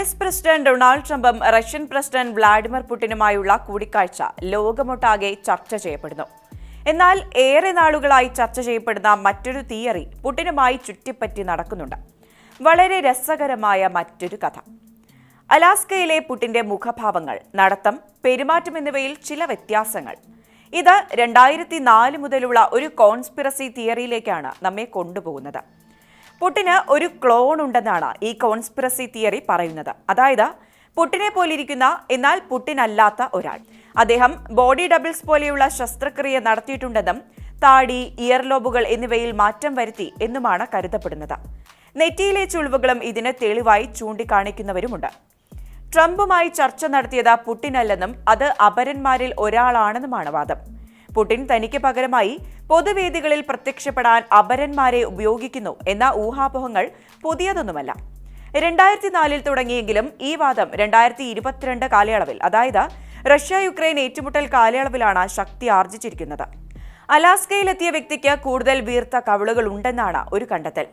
S president Donald ട്രംപും Russian president Vladimir പുടിനുമായുള്ള കൂടിക്കാഴ്ച ലോകമൊട്ടാകെ ചർച്ച ചെയ്യപ്പെടുന്നു. എന്നാൽ ഏറെ നാളുകളായി ചർച്ച ചെയ്യപ്പെടുന്ന മറ്റൊരു തിയറി പുടിനുമായി ചുറ്റിപ്പറ്റി നടക്കുന്നുണ്ട്. വളരെ രസകരമായ മറ്റൊരു കഥ. അലാസ്കയിലെ പുടിന്റെ മുഖഭാവങ്ങൾ നടത്തം പെരുമാറ്റം എന്നിവയിൽ ചില വ്യത്യാസങ്ങൾ. ഇത് രണ്ടായിരത്തി നാല് മുതലുള്ള ഒരു കോൺസ്പിറസി തിയറിയിലേക്കാണ് നമ്മെ കൊണ്ടുപോകുന്നത്. പുട്ടിന് ഒരു ക്ലോൺ ഉണ്ടെന്നാണ് ഈ കോൺസ്പിറസി തിയറി പറയുന്നത്. അതായത് പുട്ടിനെ പോലിരിക്കുന്ന എന്നാൽ പുട്ടിനല്ലാത്ത ഒരാൾ. അദ്ദേഹം ബോഡി ഡബിൾസ് പോലെയുള്ള ശസ്ത്രക്രിയ നടത്തിയിട്ടുണ്ടെന്നും താടി ഇയർ ലോബുകൾ എന്നിവയിൽ മാറ്റം വരുത്തി എന്നുമാണ് കരുതപ്പെടുന്നത്. നെറ്റിയിലെ ചുളിവുകളും ഇതിന് തെളിവായി ചൂണ്ടിക്കാണിക്കുന്നവരുമുണ്ട്. ട്രംപുമായി ചർച്ച നടത്തിയത് പുട്ടിനല്ലെന്നും അത് അപരന്മാരിൽ ഒരാളാണെന്നുമാണ് വാദം. പുടിൻ തനിക്ക് പകരമായി പൊതുവേദികളിൽ പ്രത്യക്ഷപ്പെടാൻ അപരന്മാരെ ഉപയോഗിക്കുന്നു എന്ന ഊഹാപോഹങ്ങൾ പുതിയതൊന്നുമല്ല. രണ്ടായിരത്തി നാലിൽ തുടങ്ങിയെങ്കിലും ഈ വാദം രണ്ടായിരത്തി ഇരുപത്തിരണ്ട് കാലയളവിൽ അതായത് റഷ്യ യുക്രൈൻ ഏറ്റുമുട്ടൽ കാലയളവിലാണ് ശക്തി ആർജിച്ചിരിക്കുന്നത്. അലാസ്കയിലെത്തിയ വ്യക്തിക്ക് കൂടുതൽ വീർത്ത കവിളുകൾ ഉണ്ടെന്നാണ് ഒരു കണ്ടെത്തൽ.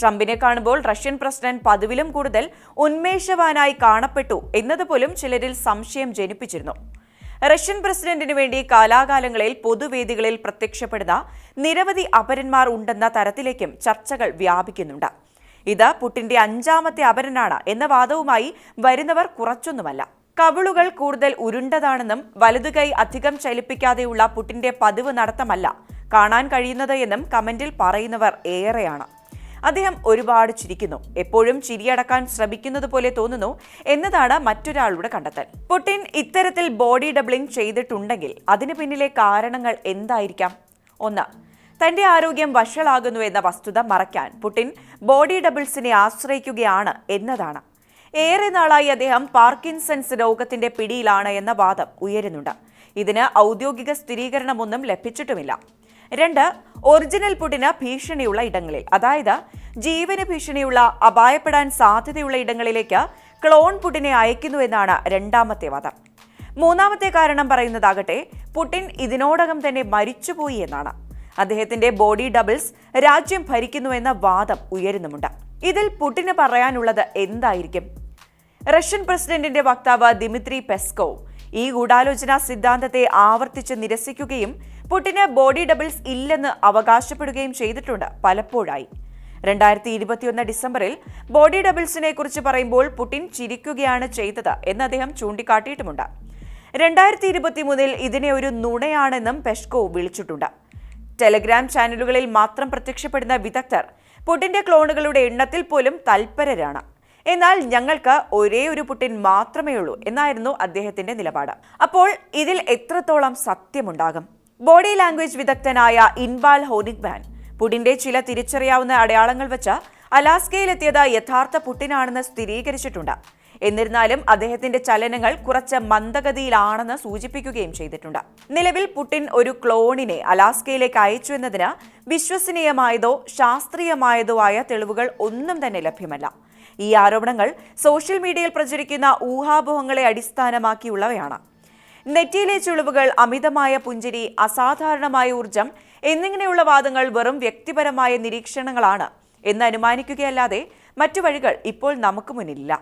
ട്രംപിനെ കാണുമ്പോൾ റഷ്യൻ പ്രസിഡന്റ് പതിവിലും കൂടുതൽ ഉന്മേഷവാനായി കാണപ്പെട്ടു എന്നതുപോലും ചിലരിൽ സംശയം ജനിപ്പിച്ചിരുന്നു. റഷ്യൻ പ്രസിഡന്റിനു വേണ്ടി കാലാകാലങ്ങളിൽ പൊതുവേദികളിൽ പ്രത്യക്ഷപ്പെടുന്ന നിരവധി അപരന്മാർ ഉണ്ടെന്ന തരത്തിലേക്കും ചർച്ചകൾ വ്യാപിക്കുന്നുണ്ട്. ഇത് പുട്ടിന്റെ അഞ്ചാമത്തെ അപരനാണ് എന്ന വാദവുമായി വരുന്നവർ കുറച്ചൊന്നുമല്ല. കവിളുകൾ കൂടുതൽ ഉരുണ്ടതാണെന്നും വലതുകൈ അധികം ചലിപ്പിക്കാതെയുള്ള പുട്ടിന്റെ പതിവ് നടത്തമല്ല കാണാൻ കഴിയുന്നത് എന്നും കമന്റിൽ പറയുന്നവർ ഏറെയാണ്. അദ്ദേഹം ഒരുപാട് ചിരിക്കുന്നു. എപ്പോഴും ചിരിയടക്കാൻ ശ്രമിക്കുന്നത് പോലെ തോന്നുന്നു എന്നതാണ് മറ്റൊരാളുടെ കണ്ടെത്തൽ. പുടിൻ ഇത്തരത്തിൽ ബോഡി ഡബിളിംഗ് ചെയ്തിട്ടുണ്ടെങ്കിൽ അതിന് പിന്നിലെ കാരണങ്ങൾ എന്തായിരിക്കാം? ഒന്ന് തന്റെ ആരോഗ്യം വഷളാകുന്നു എന്ന വസ്തുത മറയ്ക്കാൻ പുടിൻ ബോഡി ഡബിൾസിനെ ആശ്രയിക്കുകയാണ് എന്നതാണ്. ഏറെ നാളായി അദ്ദേഹം പാർക്കിൻസൺസ് രോഗത്തിന്റെ പിടിയിലാണ് എന്ന വാദം ഉയരുന്നുണ്ട്. ഇതിന് ഔദ്യോഗിക സ്ഥിരീകരണമൊന്നും ലഭിച്ചിട്ടുമില്ല. രണ്ട് ഒറിജിനൽ പുടിന് ഭീഷണിയുള്ള ഇടങ്ങളിൽ അതായത് ജീവന് ഭീഷണിയുള്ള അപായപ്പെടാൻ സാധ്യതയുള്ള ഇടങ്ങളിലേക്ക് ക്ലോൺ പുടിനെ അയക്കുന്നു എന്നാണ് രണ്ടാമത്തെ വാദം. മൂന്നാമത്തെ കാരണം പറയുന്നതാകട്ടെ പുടിൻ ഇതിനോടകം തന്നെ മരിച്ചുപോയി എന്നാണ്. അദ്ദേഹത്തിന്റെ ബോഡി ഡബിൾസ് രാജ്യം ഭരിക്കുന്നുവെന്ന വാദം ഉയരുന്നുമുണ്ട്. ഇതിൽ പുടിന് പറയാനുള്ളത് എന്തായിരിക്കും? റഷ്യൻ പ്രസിഡന്റിന്റെ വക്താവ് ദിമിത്രി പെസ്കോവ് ഈ ഗൂഢാലോചന സിദ്ധാന്തത്തെ ആവർത്തിച്ച് നിരസിക്കുകയും പുടിന് ബോഡി ഡബിൾസ് ഇല്ലെന്ന് അവകാശപ്പെടുകയും ചെയ്തിട്ടുണ്ട് പലപ്പോഴായി. രണ്ടായിരത്തി ഇരുപത്തിയൊന്ന് ഡിസംബറിൽ ബോഡി ഡബിൾസിനെ കുറിച്ച് പറയുമ്പോൾ പുടിൻ ചിരിക്കുകയാണ് ചെയ്തത് എന്ന് അദ്ദേഹം ചൂണ്ടിക്കാട്ടിയിട്ടുമുണ്ട്. രണ്ടായിരത്തി ഇരുപത്തിമൂന്നിൽ ഇതിനെ ഒരു നുണയാണെന്നും പെഷ്കോ വിളിച്ചിട്ടുണ്ട്. ടെലഗ്രാം ചാനലുകളിൽ മാത്രം പ്രത്യക്ഷപ്പെടുന്ന വിദഗ്ധർ പുടിന്റെ ക്ലോണുകളുടെ എണ്ണത്തിൽ പോലും തൽപരരാണ്. എന്നാൽ ഞങ്ങൾക്ക് ഒരേ ഒരു പുട്ടിൻ മാത്രമേ ഉള്ളൂ എന്നായിരുന്നു അദ്ദേഹത്തിന്റെ നിലപാട്. അപ്പോൾ ഇതിൽ എത്രത്തോളം സത്യമുണ്ടാകും? ബോഡി ലാംഗ്വേജ് വിദഗ്ധനായ ഇൻബാൽ ഹോനിഗ്മാൻ പുടിന്റെ ചില തിരിച്ചറിയാവുന്ന അടയാളങ്ങൾ വെച്ച് അലാസ്കയിലെത്തിയത് യഥാർത്ഥ പുട്ടിനാണെന്ന് സ്ഥിരീകരിച്ചിട്ടുണ്ട്. എന്നിരുന്നാലും അദ്ദേഹത്തിന്റെ ചലനങ്ങൾ കുറച്ച് മന്ദഗതിയിലാണെന്ന് സൂചിപ്പിക്കുകയും ചെയ്തിട്ടുണ്ട്. നിലവിൽ പുടിൻ ഒരു ക്ലോണിനെ അലാസ്കയിലേക്ക് അയച്ചു എന്നതിന് വിശ്വസനീയമായതോ ശാസ്ത്രീയമായതോ ആയ തെളിവുകൾ ഒന്നും തന്നെ ലഭ്യമല്ല. ഈ ആരോപണങ്ങൾ സോഷ്യൽ മീഡിയയിൽ പ്രചരിക്കുന്ന ഊഹാപോഹങ്ങളെ അടിസ്ഥാനമാക്കിയുള്ളവയാണ്. നെറ്റിയിലെ ചുളിവുകൾ അമിതമായ പുഞ്ചിരി അസാധാരണമായ ഊർജം എന്നിങ്ങനെയുള്ള വാദങ്ങൾ വെറും വ്യക്തിപരമായ നിരീക്ഷണങ്ങളാണ് എന്ന് അനുമാനിക്കുകയല്ലാതെ മറ്റു വഴികൾ ഇപ്പോൾ നമുക്ക് മുന്നിലില്ല.